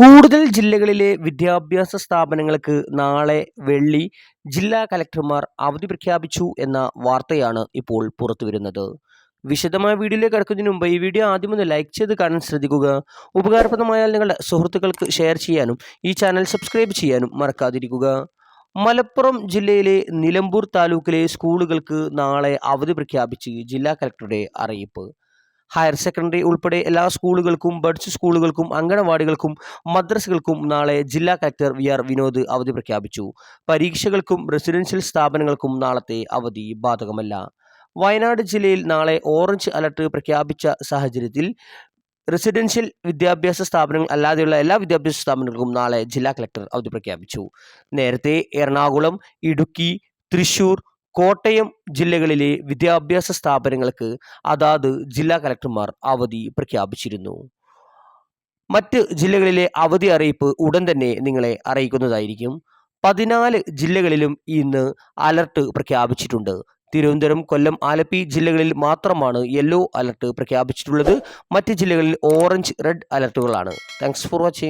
കൂടുതൽ ജില്ലകളിലെ വിദ്യാഭ്യാസ സ്ഥാപനങ്ങൾക്ക് നാളെ വെള്ളി ജില്ലാ കലക്ടർമാർ അവധി പ്രഖ്യാപിച്ചു എന്ന വാർത്തയാണ് ഇപ്പോൾ പുറത്തുവരുന്നത്. വിശദമായ വീഡിയോയിലേക്ക് കിടക്കുന്നതിന് മുമ്പ് ഈ വീഡിയോ ആദ്യം ഒന്ന് ലൈക്ക് ചെയ്ത് കാണാൻ ശ്രദ്ധിക്കുക. ഉപകാരപ്രദമായാൽ നിങ്ങളുടെ സുഹൃത്തുക്കൾക്ക് ഷെയർ ചെയ്യാനും ഈ ചാനൽ സബ്സ്ക്രൈബ് ചെയ്യാനും മറക്കാതിരിക്കുക. മലപ്പുറം ജില്ലയിലെ നിലമ്പൂർ താലൂക്കിലെ സ്കൂളുകൾക്ക് നാളെ അവധി പ്രഖ്യാപിച്ച് ജില്ലാ കലക്ടറുടെ അറിയിപ്പ്. ഹയർ സെക്കൻഡറി ഉൾപ്പെടെ എല്ലാ സ്കൂളുകൾക്കും ബഡ്സ് സ്കൂളുകൾക്കും അങ്കണവാടികൾക്കും മദ്രസകൾക്കും നാളെ ജില്ലാ കലക്ടർ വി ആർ വിനോദ് അവധി പ്രഖ്യാപിച്ചു. പരീക്ഷകൾക്കും റെസിഡൻഷ്യൽ സ്ഥാപനങ്ങൾക്കും നാളത്തെ അവധി ബാധകമല്ല. വയനാട് ജില്ലയിൽ നാളെ ഓറഞ്ച് അലർട്ട് പ്രഖ്യാപിച്ച സാഹചര്യത്തിൽ റെസിഡൻഷ്യൽ വിദ്യാഭ്യാസ സ്ഥാപനങ്ങൾ അല്ലാതെയുള്ള എല്ലാ വിദ്യാഭ്യാസ സ്ഥാപനങ്ങൾക്കും നാളെ ജില്ലാ കളക്ടർ അവധി പ്രഖ്യാപിച്ചു. നേരത്തെ എറണാകുളം ഇടുക്കി തൃശൂർ കോട്ടയം ജില്ലകളിലെ വിദ്യാഭ്യാസ സ്ഥാപനങ്ങൾക്ക് അതാത് ജില്ലാ കലക്ടർമാർ അവധി പ്രഖ്യാപിച്ചിരുന്നു. മറ്റ് ജില്ലകളിലെ അവധി അറിയിപ്പ് ഉടൻ തന്നെ നിങ്ങളെ അറിയിക്കുന്നതായിരിക്കും. പതിനാല് ജില്ലകളിലും ഇന്ന് അലർട്ട് പ്രഖ്യാപിച്ചിട്ടുണ്ട്. തിരുവനന്തപുരം കൊല്ലം ആലപ്പി ജില്ലകളിൽ മാത്രമാണ് യെല്ലോ അലർട്ട് പ്രഖ്യാപിച്ചിട്ടുള്ളത്. മറ്റ് ജില്ലകളിൽ orange red അലർട്ടുകളാണ്. Thanks for watching.